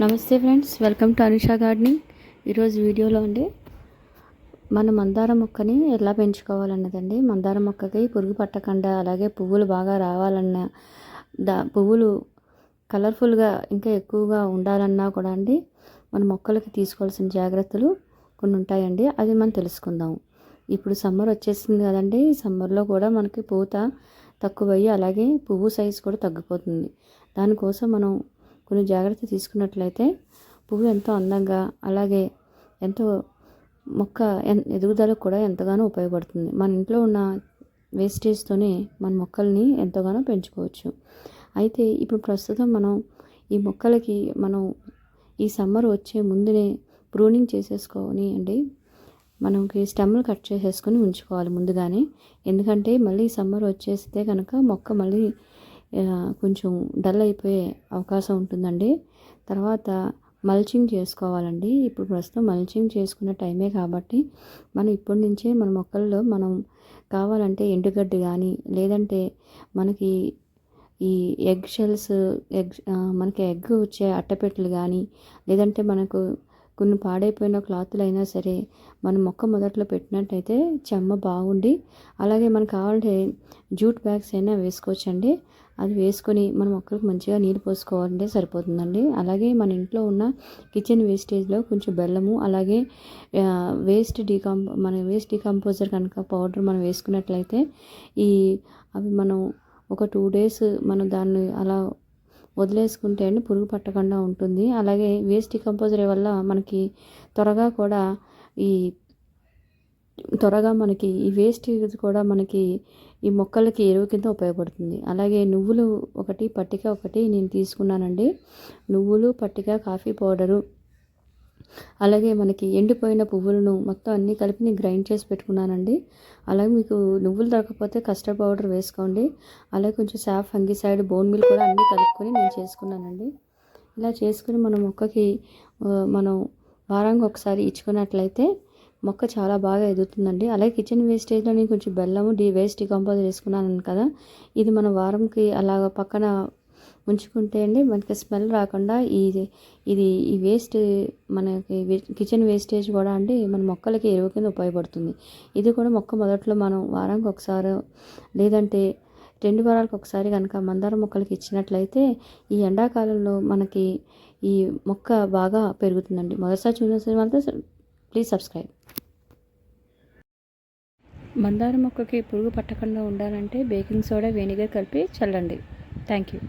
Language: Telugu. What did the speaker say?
నమస్తే friends welcome to Anusha gardening. ఈరోజు వీడియోలో అండి మన మందార మొక్కని ఎలా పెంచుకోవాలన్నదండి. మందార మొక్కకి పురుగు పట్టకుండా అలాగే పువ్వులు బాగా రావాలన్న దా పువ్వులు కలర్ఫుల్గా ఇంకా ఎక్కువగా ఉండాలన్నా కూడా అండి మన మొక్కలకి తీసుకోవాల్సిన జాగ్రత్తలు కొన్ని ఉంటాయండి. అది మనం తెలుసుకుందాం. ఇప్పుడు సమ్మర్ వచ్చేసింది కదండి. సమ్మర్లో కూడా మనకి పూత తక్కువయ్యి అలాగే పువ్వు సైజు కూడా తగ్గిపోతుంది. దానికోసం మనం కొన్ని జాగ్రత్త తీసుకున్నట్లయితే పువ్వు ఎంతో అందంగా అలాగే ఎంతో మొక్క ఎదుగుదలకు కూడా ఎంతగానో ఉపయోగపడుతుంది. మన ఇంట్లో ఉన్న వేస్టేజ్తోనే మన మొక్కల్ని ఎంతగానో పెంచుకోవచ్చు. అయితే ఇప్పుడు ప్రస్తుతం మనం ఈ మొక్కలకి మనం ఈ సమ్మర్ వచ్చే ముందునే ప్రూనింగ్ చేసేసుకొని అండి మనకి స్టెమ్లు కట్ చేసేసుకొని ఉంచుకోవాలి ముందుగానే. ఎందుకంటే మళ్ళీ సమ్మర్ వచ్చేస్తే కనుక మొక్క మళ్ళీ కొంచెం డల్ అయిపోయే అవకాశం ఉంటుందండి. తర్వాత మల్చింగ్ చేసుకోవాలండి. ఇప్పుడు ప్రస్తుతం మల్చింగ్ చేసుకున్న టైమే కాబట్టి మనం ఇప్పటి నుంచే మన మొక్కల్లో మనం కావాలంటే ఎండుగడ్డి కానీ లేదంటే మనకి ఈ ఎగ్ షెల్స్ ఎగ్ మనకి ఎగ్ వచ్చే అట్టపెట్టెలు కానీ లేదంటే మనకు కొన్ని పాడైపోయిన క్లాతులు అయినా సరే మనం మొక్క మొదట్లో పెట్టినట్టయితే చెమ్మ బాగుండి అలాగే మనకు కావాలంటే జూట్ బ్యాగ్స్ అయినా వేసుకోవచ్చండి. అది వేసుకొని మన మొక్కలకు మంచిగా నీళ్ళు పోసుకోవాలంటే సరిపోతుందండి. అలాగే మన ఇంట్లో ఉన్న కిచెన్ వేస్టేజ్లో కొంచెం బెల్లము అలాగే వేస్ట్ డీకంపో మన వేస్ట్ డీకంపోజర్ కనుక పౌడర్ మనం వేసుకున్నట్లయితే ఈ అవి మనం ఒక టూ డేస్ మనం దాన్ని అలా వదిలేసుకుంటే అండి పురుగు పట్టకుండా ఉంటుంది. అలాగే వేస్ట్ డికంపోజర్ వల్ల మనకి త్వరగా కూడా ఈ త్వరగా మనకి ఈ వేస్ట్ కూడా మనకి ఈ మొక్కలకి ఎరువు కింద ఉపయోగపడుతుంది. అలాగే నువ్వులు ఒకటి పట్టిక ఒకటి నేను తీసుకున్నానండి. నువ్వులు పట్టిక కాఫీ పౌడరు అలాగే మనకి ఎండిపోయిన పువ్వులను మొత్తం అన్నీ కలిపి నేను గ్రైండ్ చేసి పెట్టుకున్నానండి. అలాగే మీకు నువ్వులు దొరకకపోతే కస్టర్డ్ పౌడర్ వేసుకోండి. అలాగే కొంచెం సాఫ్ సైడ్ బోన్ మిల్ కూడా అన్నీ కలుపుకొని నేను చేసుకున్నానండి. ఇలా చేసుకుని మన మొక్కకి మనం వారానికి ఒకసారి ఇచ్చుకున్నట్లయితే మొక్క చాలా బాగా ఎదుగుతుందండి. అలాగే కిచెన్ వేస్టేజ్లో నేను కొంచెం బెల్లము డి వేస్ట్ డికంపోజ్ వేసుకున్నాను కదా. ఇది మన వారంకి అలాగ పక్కన ఉంచుకుంటే అండి మనకి స్మెల్ రాకుండా ఇది ఇది ఈ వేస్ట్ మనకి కిచెన్ వేస్టేజ్ కూడా అండి మన మొక్కలకి ఎరువు కింద ఉపయోగపడుతుంది. ఇది కూడా మొక్క మొదట్లో మనం వారానికి ఒకసారి లేదంటే రెండు వారాలకు ఒకసారి కనుక మందార మొక్కలకి ఇచ్చినట్లయితే ఈ ఎండాకాలంలో మనకి ఈ మొక్క బాగా పెరుగుతుందండి. మొదటిసారి చూసిన వాళ్ళతో ప్లీజ్ సబ్స్క్రైబ్. మందార మొక్కకి పురుగు పట్టకుండా ఉండాలంటే బేకింగ్ సోడా వెనిగర్ కలిపి చల్లండి. Thank you.